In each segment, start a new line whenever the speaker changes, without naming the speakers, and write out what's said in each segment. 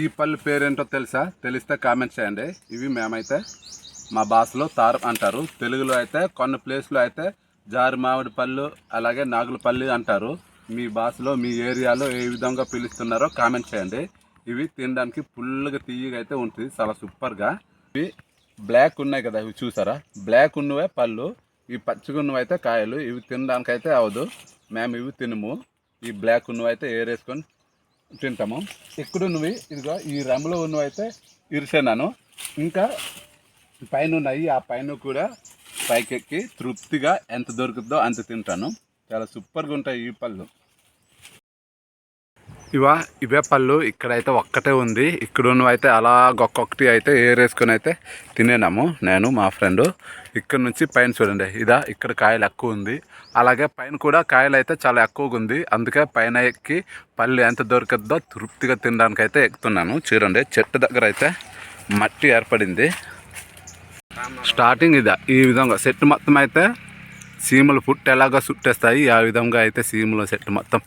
ఈ పళ్ళు పేరేంటో తెలుసా? తెలిస్తే కామెంట్ చేయండి. ఇవి మేమైతే మా భాషలో తారు అంటారు. తెలుగులో అయితే కొన్ని ప్లేస్లో అయితే జారు మామిడి పళ్ళు అలాగే నాగుల పళ్ళు అంటారు. మీ భాషలో మీ ఏరియాలో ఏ విధంగా పిలుస్తున్నారో కామెంట్ చేయండి. ఇవి తినడానికి ఫుల్గా తీయగా అయితే ఉంటుంది. చాలా సూపర్గా ఇవి బ్లాక్ ఉన్నాయి కదా ఇవి చూసారా? బ్లాక్ ఉన్నవే పళ్ళు ఈ పచ్చిగున్నవి అయితే కాయలు. ఇవి తినడానికి అయితే అవదు. మేము ఇవి తినము. ఈ బ్లాక్ ఉన్నవి అయితే ఏరేసుకొని తింటాము. ఇక్కడ ఉన్నవి ఇదిగో ఈ రమ్ములో ఉన్నవి అయితే ఇరిసేనాను. ఇంకా పైన ఉన్నాయి ఆ పైన కూడా పైకెక్కి తృప్తిగా ఎంత దొరుకుతుందో అంత తింటాను. చాలా సూపర్గా ఉంటాయి ఈ పళ్ళు. ఇవా ఇవే పళ్ళు. ఇక్కడైతే ఒక్కటే ఉంది. ఇక్కడ ఉన్నవి అయితే అలా ఒక్కొక్కటి అయితే ఏరేసుకొని అయితే తినేనాము. నేను మా ఫ్రెండ్. ఇక్కడ నుంచి పైన చూడండి. ఇదా ఇక్కడ కాయలు ఎక్కువ ఉంది. అలాగే పైన కూడా కాయలు అయితే చాలా ఎక్కువగా ఉంది. అందుకే పైన ఎక్కి పళ్ళు ఎంత దొరుకుతుందో తృప్తిగా తినడానికి అయితే ఎక్కుతున్నాను. చూడండి చెట్టు దగ్గర అయితే మట్టి ఏర్పడింది. స్టార్టింగ్ ఇదా ఈ విధంగా. చెట్టు మొత్తం అయితే సీమలు పుట్టి ఎలాగో చుట్టేస్తాయి. ఆ విధంగా అయితే సీమలు చెట్టు మొత్తం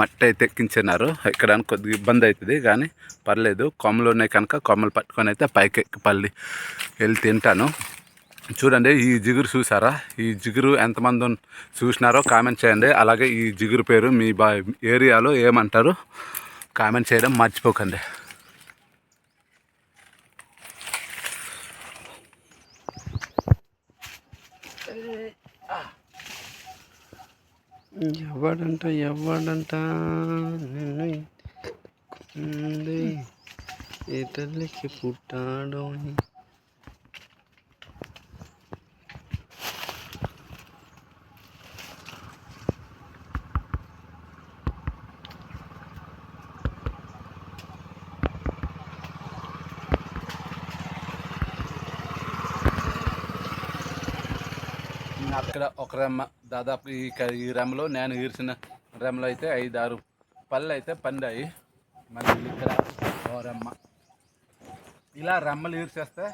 మట్టి అయితే ఎక్కించినారు ఎక్కడానికి కొద్దిగా ఇబ్బంది అవుతుంది కానీ పర్లేదు. కొమ్మలు ఉన్నాయి కనుక కొమ్మలు పట్టుకొని అయితే పైకి ఎక్కి పల్లి వెళ్ళి తింటాను. చూడండి ఈ జిగురు చూసారా? ఈ జిగురు ఎంతమంది చూసినారో కామెంట్ చేయండి. అలాగే ఈ జిగురు పేరు మీ బా ఏరియాలో ఏమంటారు కామెంట్ చేయడం మర్చిపోకండి.
ఎవడంట ఎవడంట నిన్ను ఉంది ఏ తల్లికి పుట్టాడో
అక్కడ ఒక రెమ్మ దాదాపు ఈ క- ఈ రెమ్మలో నేను ఈర్చిన రెమ్మలు అయితే ఐదు ఆరు పళ్ళు అయితే పండాయి. మళ్ళీ ఇక్కడ ఓ రెమ్మ. ఇలా రెమ్మలు ఈర్చేస్తే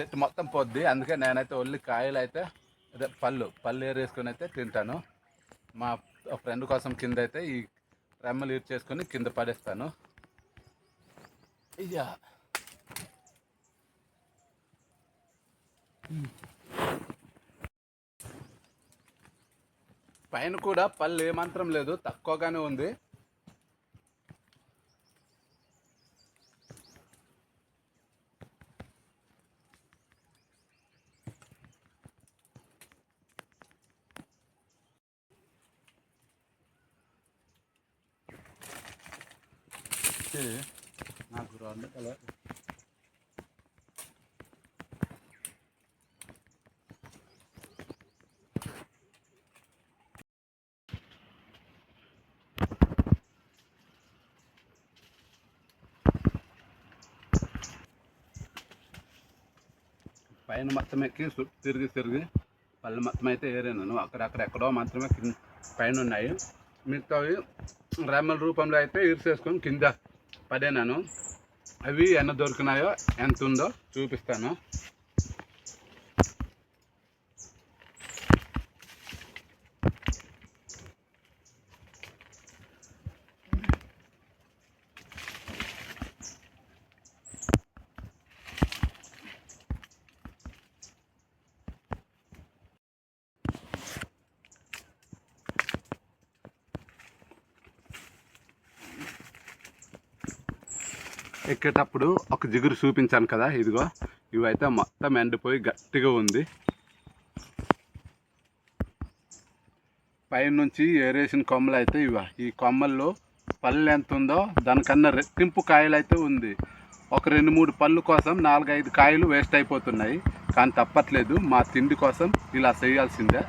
చెట్టు మొత్తం పొద్ది. అందుకే నేనైతే ఒళ్ళి కాయలు అయితే అదే పళ్ళు పళ్ళు ఏరేసుకొని అయితే తింటాను. మా ఫ్రెండ్ కోసం కింద అయితే ఈ రెమ్మలు ఈర్చేసుకొని కింద పడేస్తాను. ఇయ్యా పైన కూడా పళ్ళు ఏమాత్రం లేదు తక్కువగానే ఉంది. నాకు రెండు కలర్. పైన మొత్తం ఎక్కి తిరిగి తిరిగి పళ్ళు మొత్తం అయితే ఏరాను. అక్కడక్కడ ఎక్కడో మాత్రమే కింద పైన ఉన్నాయి మిగతావి రెమ్మల రూపంలో అయితే ఇరిసేసుకొని కింద పడేనాను. అవి ఎన్న దొరికినాయో ఎంత ఉందో చూపిస్తాను. ఎక్కేటప్పుడు ఒక జిగురు చూపించాను కదా ఇదిగో. ఇవైతే మొత్తం ఎండిపోయి గట్టిగా ఉంది. పైనుంచి ఏరేసిన కొమ్మలు అయితే ఇవ ఈ కొమ్మల్లో పళ్ళు ఎంత ఉందో దానికన్నా రెట్టింపు కాయలు అయితే ఉంది. ఒక రెండు మూడు పళ్ళు కోసం నాలుగైదు కాయలు వేస్ట్ అయిపోతున్నాయి. కానీ తప్పట్లేదు మా తిండి కోసం ఇలా చేయాల్సిందే.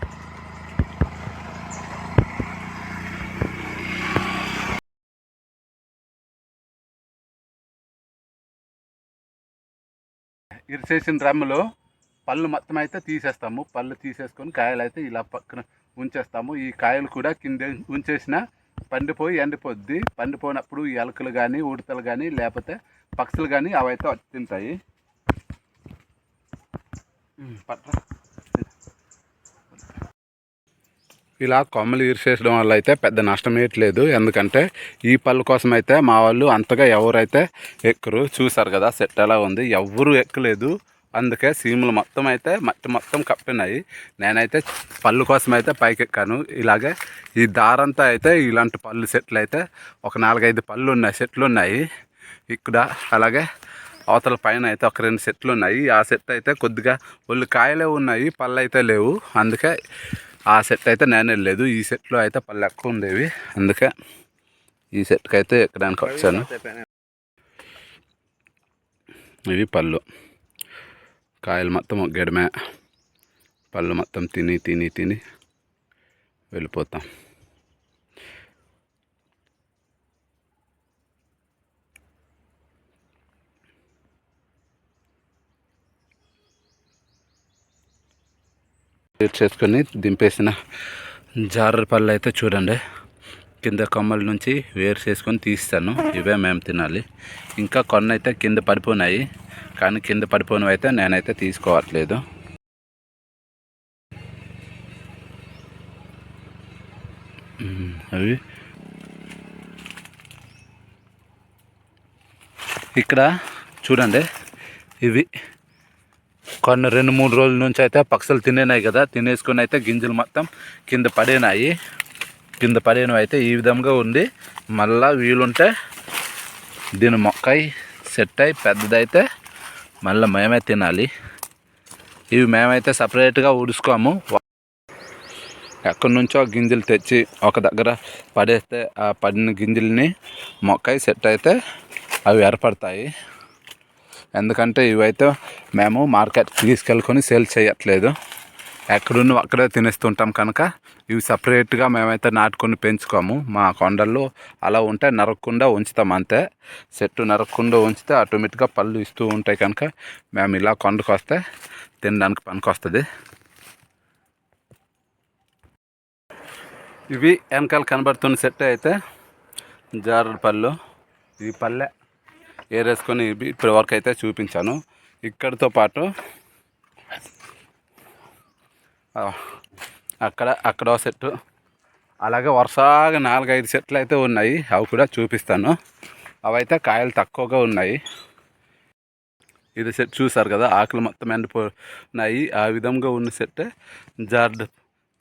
ఇరిసేసిన రమ్ములో పళ్ళు మొత్తం అయితే తీసేస్తాము. పళ్ళు తీసేసుకొని కాయలు అయితే ఇలా పక్కన ఉంచేస్తాము. ఈ కాయలు కూడా కింద ఉంచేసిన పండిపోయి ఎండిపోద్ది. పండిపోయినప్పుడు ఎలకలు కానీ ఉడతలు కానీ లేకపోతే పక్షులు కానీ అవైతే వచ్చి తింటాయి. పట్ల ఇలా కొమ్మలు ఇరిసేయడం వల్ల అయితే పెద్ద నష్టం ఏట్లేదు ఎందుకంటే ఈ పళ్ళు కోసం అయితే మా వాళ్ళు అంతగా ఎవరైతే ఎక్కరు చూసారు కదా సెట్ ఎలా ఉంది? ఎవరు ఎక్కలేదు. అందుకే సీములు మొత్తం అయితే మట్టి మొత్తం కప్పినాయి. నేనైతే పళ్ళు కోసం అయితే పైకి ఎక్కాను. ఇలాగే ఈ దారంతా అయితే ఇలాంటి పళ్ళు సెట్లు అయితే ఒక నాలుగైదు పళ్ళు ఉన్నాయి సెట్లు ఉన్నాయి. ఇక్కడ అలాగే అవతల పైన అయితే ఒక రెండు సెట్లు ఉన్నాయి. ఆ సెట్ అయితే కొద్దిగా ఒళ్ళు కాయలే ఉన్నాయి పళ్ళు అయితే లేవు. అందుకే ఆ సెట్ అయితే నేను వెళ్ళలేదు ఈ సెట్లో అయితే పళ్ళు ఎక్కువ ఉండేవి. అందుకే ఈ సెట్కి అయితే ఎక్కడానికి వచ్చాను. ఇవి పళ్ళు. కాయలు మొత్తం గెడమే పళ్ళు మొత్తం తిని తిని తిని వెళ్ళిపోతాం. చేసుకొని దింపేసిన జార పళ్ళు అయితే చూడండి. కింద కొమ్మల నుంచి వేరు చేసుకొని తీస్తాను. ఇవే మేము తినాలి. ఇంకా కొన్ని అయితే కింద పడిపోయినాయి కానీ కింద పడిపోయినవి అయితే నేనైతే తీసుకోవట్లేదు. అవి. ఇక్కడ చూడండి. ఇవి. కొన్ని రెండు మూడు రోజుల నుంచి అయితే పక్షులు తినేనాయి కదా. తినేసుకొని అయితే గింజలు మొత్తం కింద పడినాయి. కింద పడినవి అయితే ఈ విధంగా ఉంది. మళ్ళా వీలుంటే దీని మొక్క సెట్ అయి పెద్దదైతే మళ్ళీ మేమే తినాలి. ఇవి మేమైతే సపరేట్గా ఉడుచుకోము ఎక్కడి నుంచో గింజలు తెచ్చి ఒక దగ్గర పడేస్తే ఆ పడిన గింజల్ని మొక్క సెట్ అయితే అవి ఏర్పడతాయి. ఎందుకంటే ఇవైతే మేము మార్కెట్కి తీసుకెళ్ళుకొని సేల్ చేయట్లేదు. ఎక్కడున్న అక్కడే తినేస్తుంటాం కనుక ఇవి సపరేట్గా మేమైతే నాటుకొని పెంచుకోము. మా కొండల్లో అలా ఉంటే నరకకుండా ఉంచుతాం అంతే. చెట్టు నరకకుండా ఉంచితే ఆటోమేటిక్గా పళ్ళు ఇస్తూ ఉంటాయి కనుక మేము ఇలా కొండకు వస్తే తినడానికి పనికొస్తుంది. ఇవి వెనకాల కనబడుతున్న సెట్ అయితే జారుడు పళ్ళు. ఈ పల్లె ఏరేసుకొని ఇప్పటి వరకు అయితే చూపించాను. ఇక్కడితో పాటు అక్కడ అక్కడ సెట్టు. అలాగే వరుసగా నాలుగైదు సెట్లు అయితే ఉన్నాయి. అవి కూడా చూపిస్తాను. అవైతే కాయలు తక్కువగా ఉన్నాయి. ఇది సెట్ చూసారు కదా ఆకులు మొత్తం ఎండిపోయినాయి ఆ విధంగా ఉన్న సెట్ జార్డ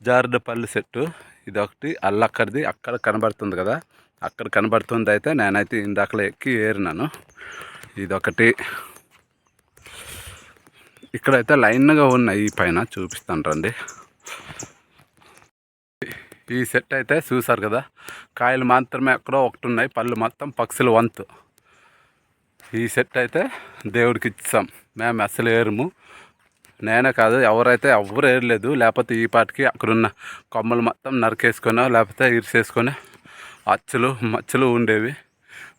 జార్డ్ పళ్ళు సెట్టు. ఇది ఒకటి అల్లక్కడిది అక్కడ కనబడుతుంది కదా. అక్కడ కనబడుతుంది అయితే నేనైతే ఇందాకలే ఎక్కి ఏరినాను. ఇదొకటి. ఇక్కడైతే లైన్గా ఉన్నాయి ఈ పైన చూపిస్తాను రండి. ఈ సెట్ అయితే చూసారు కదా కాయలు మాత్రమే ఎక్కడో ఒకటి ఉన్నాయి పళ్ళు మొత్తం పక్షుల వంతు. ఈ సెట్ అయితే దేవుడికి ఇచ్చాం. మేము అసలు ఏరము. నేనే కాదు ఎవరైతే ఎవరు ఏరలేదు లేకపోతే ఈ పాటికి అక్కడున్న కొమ్మలు మొత్తం నరికేసుకున్నా లేకపోతే ఇరిసేసుకొని అచ్చులు మచ్చలు ఉండేవి.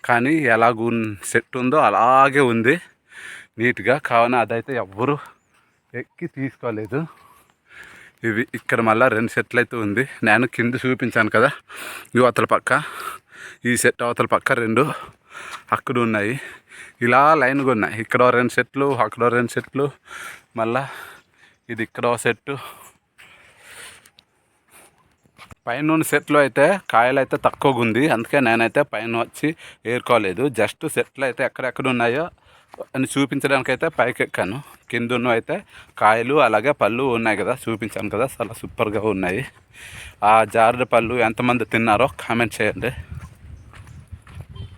కానీ ఎలాగ సెట్ ఉందో అలాగే ఉంది. నీట్గా కావున అదైతే ఎవ్వరు ఎక్కి తీసుకోలేదు. ఇవి ఇక్కడ మళ్ళీ రెండు సెట్లు అయితే ఉంది. నేను కింద చూపించాను కదా ఇవి అవతల పక్క. ఈ సెట్ అవతల పక్క రెండు అక్కడ ఉన్నాయి. ఇలా లైన్గా ఉన్నాయి ఇక్కడ రెండు సెట్లు అక్కడ రెండు సెట్లు. మళ్ళా ఇది ఇక్కడ సెట్టు. పైన ఉన్న సెట్లో అయితే కాయలు అయితే తక్కువగా ఉంది అందుకే నేనైతే పైన వచ్చి ఏరుకోలేదు. జస్ట్ సెట్లు అయితే ఎక్కడెక్కడ ఉన్నాయో అని చూపించడానికి అయితే పైకి ఎక్కాను కింద అయితే కాయలు అలాగే పళ్ళు ఉన్నాయి కదా చూపించాను కదా చాలా సూపర్గా ఉన్నాయి. ఆ జారుడు పళ్ళు ఎంతమంది తిన్నారో కామెంట్ చేయండి.